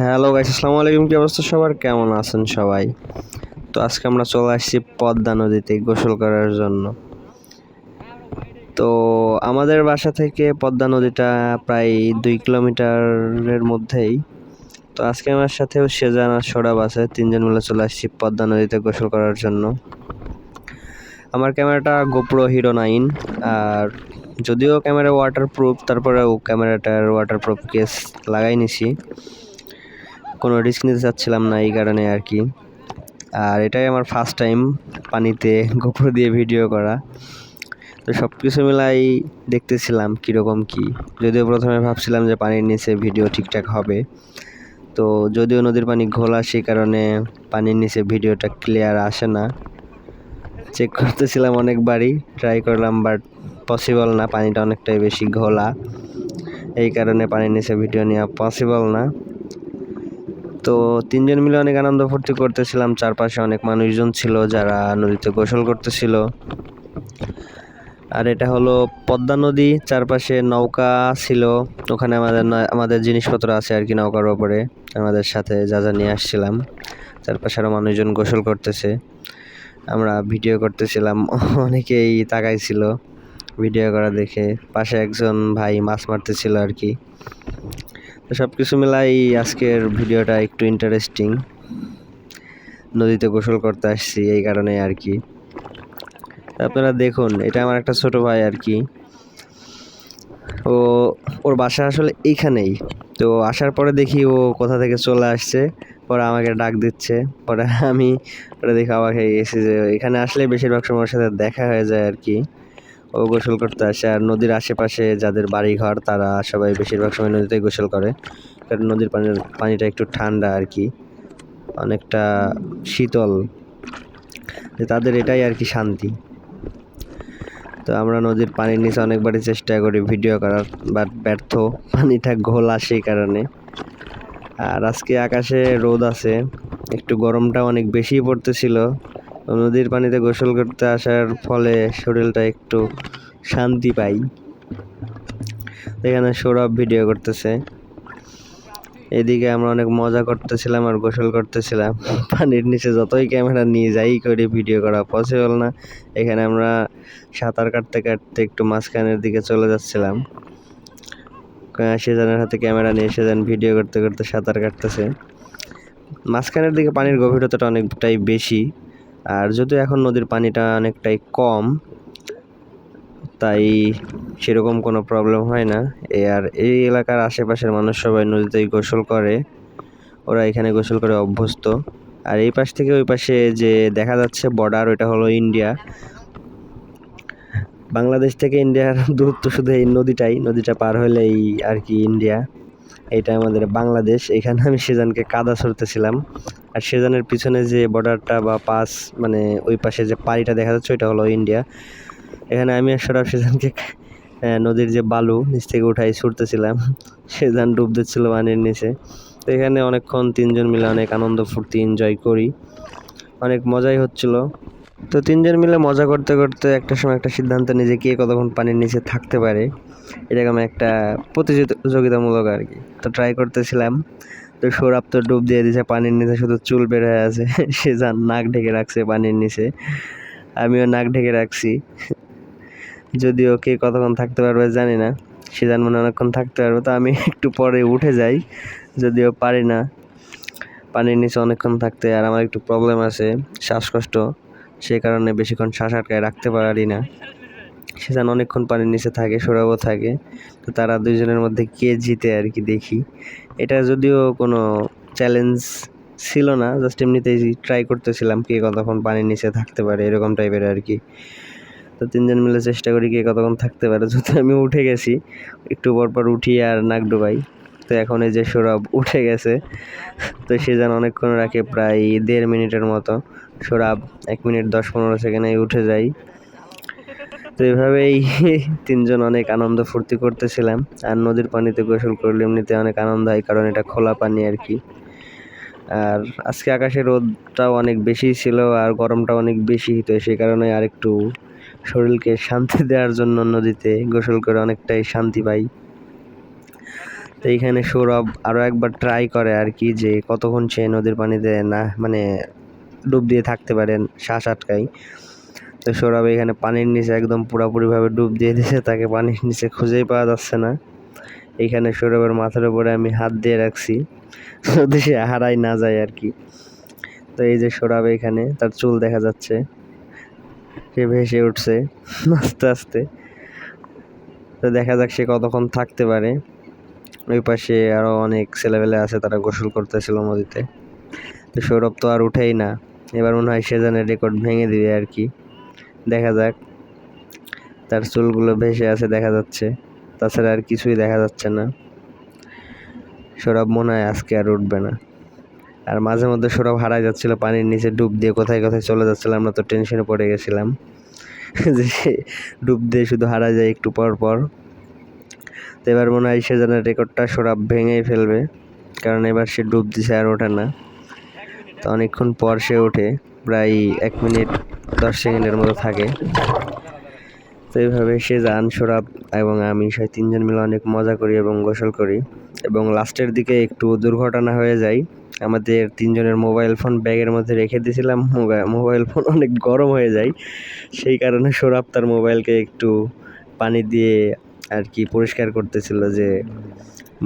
Hello guys আসসালামু আলাইকুম, কি অবস্থা সবার? কেমন আছেন সবাই? তো আজকে আমরা চলে আসছি পদ্মা নদীতে গোসল করার জন্য। তো আমাদের বাসা থেকে পদ্মা নদীটা প্রায় দুই কিলোমিটারের মধ্যেই। তো আজকে আমার সাথেও সেজান আর সৌরভ আছে, তিনজন মিলে চলে আসছি পদ্মা নদীতে গোসল করার জন্য। আমার ক্যামেরাটা গোপ্রো হিরো নাইন আর যদিও ক্যামেরা ওয়াটারপ্রুফ তারপরেও ক্যামেরাটার ওয়াটারপ্রুফ কেস লাগাই নিছি। কোনো রিস্ক নিতে চাচ্ছিলাম না এই কারণে আর কি। আর এটাই আমার ফার্স্ট টাইম পানিতে গোপ্রো দিয়ে ভিডিও করা। তো সব কিছু মিলাই দেখতেছিলাম কীরকম কি। যদিও প্রথমে ভাবছিলাম যে পানির নিচে ভিডিও ঠিকঠাক হবে। তো যদিও নদীর পানি ঘোলা, সেই কারণে পানির নিচে ভিডিওটা ক্লিয়ার আসে না। চেক করতেছিলাম অনেকবারই ট্রাই করলাম বাট পসিবল না। পানিটা অনেকটাই বেশি ঘোলা। এই কারণে পানির নিচে ভিডিও নেওয়া পসিবল না। তো তিনজন মিলে অনেক আনন্দ ফুর্তি করতেছিলাম। চারপাশে অনেক মানুষজন ছিল যারা নদীতে গোসল করতেছিল। আর এটা হলো পদ্মা নদী, চারপাশে নৌকা ছিল। ওখানে আমাদের আমাদের জিনিসপত্র আছে আর কি নৌকার ওপরে। আমাদের সাথে যা যা নিয়ে আসছিলাম, চারপাশে আরও মানুষজন গোসল করতেছে। আমরা ভিডিও করতেছিলাম, অনেকেই তাকাইছিল ভিডিও করা দেখে। পাশে একজন ভাই মাছ মারতেছিল আর কি। সব কিছু মিলাই আজকের ভিডিওটা একটু ইন্টারেস্টিং নদীতে গোসল করতে আসছি, এই কারণে আর কি। আপনারা দেখুন, এটা আমার একটা ছোট ভাই আর কি। ও, ওর বাসা আসলে এইখানেই। তো আসার পরে দেখি ও কোথা থেকে চলে আসছে। পরে আমাকে ডাক দিচ্ছে। পরে আমি পরে দেখি অবাক হয়ে গেছি যে এখানে আসলে বেশিরভাগ সময় ওর সাথে দেখা হয়ে যায় আর কি। ও গোসল করতে আসে আর নদীর আশেপাশে যাদের বাড়ি ঘর তারা সবাই বেশিরভাগ সময় নদীতেই গোসল করে। কারণ নদীর পানির পানিটা একটু ঠান্ডা আর কি, অনেকটা শীতল। তাদের এটাই আর কি শান্তি। তো আমরা নদীর পানির নিচে অনেকবারই চেষ্টা করি ভিডিও করার, বাট ব্যর্থ। পানিটা ঘোলা সেই কারণে। আর আজকে আকাশে রোদ আছে, একটু গরমটা অনেক বেশি পড়তেছিল। নদীর পানিতে গোসল করতে আসার ফলে শরীরটা একটু শান্তি পাই। এখানে সৌরভ ভিডিও করতেছে। এদিকে আমরা অনেক মজা করতেছিলাম আর গোসল করতেছিলাম। পানির নিচে যতই ক্যামেরা নিয়ে যাই করি, ভিডিও করা পসিবল না। এখানে আমরা সাঁতার কাটতে কাটতে একটু মাঝখানের দিকে চলে যাচ্ছিলাম। সেজানের হাতে ক্যামেরা নিয়ে সেজান ভিডিও করতে করতে সাঁতার কাটতেছে। মাঝখানের দিকে পানির গভীরতাটা অনেকটাই বেশি। আর যদিও এখন নদীর পানিটা অনেকটাই কম, তাই সেরকম কোনো প্রবলেম হয় না। আর এই এলাকার আশেপাশের মানুষ সবাই নদীতেই গোসল করে, ওরা এখানে গোসল করে অভ্যস্ত। আর এই পাশ থেকে ওই পাশে যে দেখা যাচ্ছে বর্ডার ওইটা হলো ইন্ডিয়া বাংলাদেশ থেকে ইন্ডিয়ার দূরত্ব শুধু এই নদীটাই, নদীটা পার হলেই আর কি ইন্ডিয়া এটা আমাদের বাংলাদেশ। এখানে আমি সেজানকে কাদা ছড়তেছিলাম। আর সেজানের পিছনে যে বর্ডারটা বা পাস মানে ওই পাশে যে পাড়িটা দেখা যাচ্ছে, ওইটা হলো ইন্ডিয়া এখানে আমি আর সেজানকে নদীর যে বালু নিচ থেকে উঠাই ছুটতেছিলাম সেজান ডুব দিচ্ছিল পানির নিচে। তো এখানে অনেকক্ষণ তিনজন মিলে অনেক আনন্দ, ফুর্তি এনজয় করি। অনেক মজাই হচ্ছিল। তো তিনজন মিলে মজা করতে করতে একটা সময় একটা সিদ্ধান্ত নিয়ে যে কে কতক্ষণ পানির নিচে থাকতে পারে, এরকম একটা প্রতিযোগিতামূলক আর কি। তো ট্রাই করতেছিলাম। তো সৌরভ তো ডুব দিয়ে দিছে, পানির নিচে শুধু চুল বের হয়ে আছে। সে যান নাক ঢেকে রাখছে পানির নিচে। আমিও নাক ঢেকে রাখছি। যদিও কে কতক্ষণ থাকতে পারবে জানি না। সে যান মনে অনেকক্ষণ থাকতে পারবে, তো আমি একটু পরে উঠে যাই। যদিও পারি না। পানির নিচে অনেকক্ষণ থাকতে আর আমার একটু প্রবলেম আছে, শ্বাসকষ্ট। সেই কারণে বেশিক্ষণ শ্বাস আটকায় রাখতে পারি না। সে যেন অনেকক্ষণ পানির নিচে থাকে সৌরভও থাকে। তো তারা দুইজনের মধ্যে কে জিতে আর কি দেখি। এটা যদিও কোনো চ্যালেঞ্জ ছিল না জাস্ট এমনিতেই ট্রাই করতেছিলাম কে কতক্ষণ পানির নিচে থাকতে পারে, এরকম টাইপের আর কি। তো তিনজন মিলে চেষ্টা করি কে কতক্ষণ থাকতে পারে যদি আমি উঠে গেছি। একটু পর পর উঠি আর নাক ডুবাই। তো এখন এই যে সৌরভ উঠে গেছে। তো সে যেন অনেকক্ষণ রাখে, প্রায় দেড় মিনিটের মতো। সৌরভ এক মিনিট দশ পনেরো সেকেন্ডে উঠে যায় তো এভাবেই তিনজন অনেক আনন্দ ফুর্তি করতেছিলাম। আর নদীর পানিতে গোসল করলে এমনিতে অনেক আনন্দ হয়, কারণ এটা খোলা পানি আর কি। আর আজকে আকাশে রোদটাও অনেক বেশি ছিল আর গরমটাও অনেক বেশি, তো সেই কারণে আর একটু শরীরকে শান্তি দেওয়ার জন্য নদীতে গোসল করে অনেকটাই শান্তি পাই। তো এইখানে সৌরভ আরও একবার ট্রাই করে আর কি যে কতক্ষণ সে নদীর পানিতে না মানে ডুব দিয়ে থাকতে পারেন, শ্বাস আটকাই তো সৌরভ এখানে পানির নিচে একদম পুরোপুরিভাবে ডুব দিয়ে দিয়েছে, তাকে পানির নিচে খুঁজেই পাওয়া যাচ্ছে না। এইখানে সৌরভের মাথার উপরে আমি হাত দিয়ে রাখছি, যদি সে হারাই না যায় আর কি। তো এই যে সৌরভ এখানে, তার চুল দেখা যাচ্ছে। সে ভেসে উঠছে, আস্তে আস্তে। তো দেখা যাক সে কতক্ষণ থাকতে পারে। ওই পাশে আরও অনেক ছেলেবেলে আছে, তারা গোসল করতেছিল নদীতে। তো সৌরভ তো আর উঠেই না। এবার মনে হয় সেজানের রেকর্ড ভেঙে দিবে আর কি। দেখা যাক। তার চুলগুলো ভেসে আছে, দেখা যাচ্ছে। তাছাড়া আর কিছুই দেখা যাচ্ছে না। সৌরভ মনে হয় আজকে আর উঠবে না। আর মাঝে মধ্যে সৌরভ হারাই যাচ্ছিল, পানির নিচে ডুব দিয়ে কোথায় কোথায় চলে যাচ্ছিল, আমরা তো টেনশনে পড়ে গেছিলাম। যে ডুব দিয়ে শুধু হারা যায় একটু পর পর। তো এবার মনে হয় সেজনের রেকর্ডটা সৌরভ ভেঙেই ফেলবে। কারণ এবার সে ডুব দিছে আর ওঠে না। তো অনেকক্ষণ পর সে ওঠে, প্রায় এক মিনিট দশ সেকেন্ডের মতো থাকে। তো এইভাবে সে যান সোরাব এবং আমি সবাই তিনজন মিলে অনেক মজা করি এবং গোসল করি এবং লাস্টের দিকে একটু দুর্ঘটনা হয়ে যায়। আমাদের তিনজনের মোবাইল ফোন ব্যাগের মধ্যে রেখে দিয়েছিলাম মোবাইল ফোন অনেক গরম হয়ে যায়। সেই কারণে সোরাব তার মোবাইলকে একটু পানি দিয়ে আর কি পরিষ্কার করতেছিল যে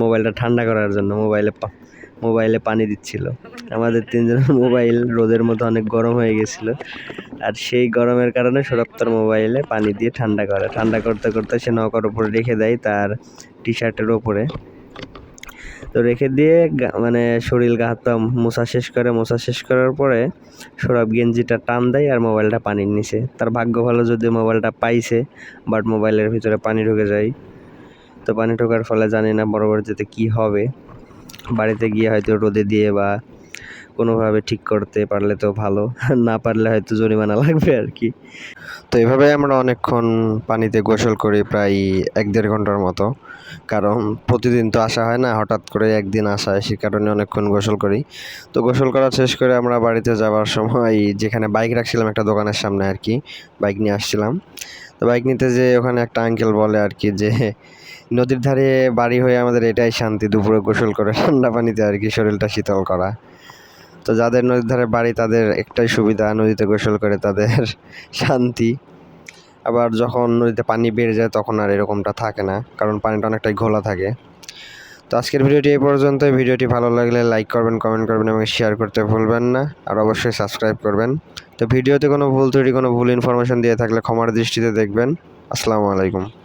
মোবাইলটা ঠান্ডা করার জন্য, মোবাইলে মোবাইলে পানি দিচ্ছিল। আমাদের তিনজনের মোবাইল রোদের মধ্যে অনেক গরম হয়ে গেছিল। আর সেই গরমের কারণে সৌরভ মোবাইলে পানি দিয়ে ঠান্ডা করে। ঠান্ডা করতে করতে সে নৌকার উপরে রেখে দেয় তার টি শার্টের ওপরে। তো রেখে দিয়ে মানে শরীর গা হাত মোছা শেষ করে, মোছা শেষ করার পরে সৌরভ গেঞ্জিটা টান দেয় আর মোবাইলটা পানির নিচে তার ভাগ্য ভালো যদি মোবাইলটা পাইছে, বাট মোবাইলের ভিতরে পানি ঢুকে যায়। তো পানি ঢোকার ফলে জানি না পরবর্তীতে কি হবে। বাড়িতে গিয়ে হয়তো রোদে দিয়ে বা কোনোভাবে ঠিক করতে পারলে তো ভালো, না পারলে হয়তো জরিমানা লাগবে আর কি। তো এভাবে আমরা অনেকক্ষণ পানিতে গোসল করি প্রায় এক দেড় ঘণ্টার মতো, কারণ প্রতিদিন তো আসা হয় না, হঠাৎ করে একদিন আসা হয়, সে কারণে অনেকক্ষণ গোসল করি। তো গোসল করা শেষ করে আমরা বাড়িতে যাওয়ার সময় যেখানে বাইক রাখছিলাম একটা দোকানের সামনে আর কি, বাইক নিয়ে আসছিলাম। তো বাইক নিতে যে ওখানে একটা আঙ্কেল বলে আর কি যে নদীর ধারে বাড়ি হয়ে আমাদের এটাই শান্তি, দুপুরে গোসল করে, ঠান্ডা পানিতে আর কি শরীরটা শীতল করা। তো যাদের নদীর ধারে বাড়ি তাদের একটাই সুবিধা, নদীতে গোসল করে তাদের শান্তি। আবার যখন নদীতে পানি বেড়ে যায় তখন আর এরকমটা থাকে না, কারণ পানিটা অনেকটাই ঘোলা থাকে। তো আজকের ভিডিওটি এই পর্যন্ত ভিডিওটি ভালো লাগলে লাইক করবেন, কমেন্ট করবেন এবং শেয়ার করতে ভুলবেন না। আর অবশ্যই সাবস্ক্রাইব করবেন। তো ভিডিওতে কোনো ভুল ত্রুটি, কোনো ভুল ইনফরমেশন দিয়ে থাকলে ক্ষমার দৃষ্টিতে দেখবেন। আসসালামু আলাইকুম।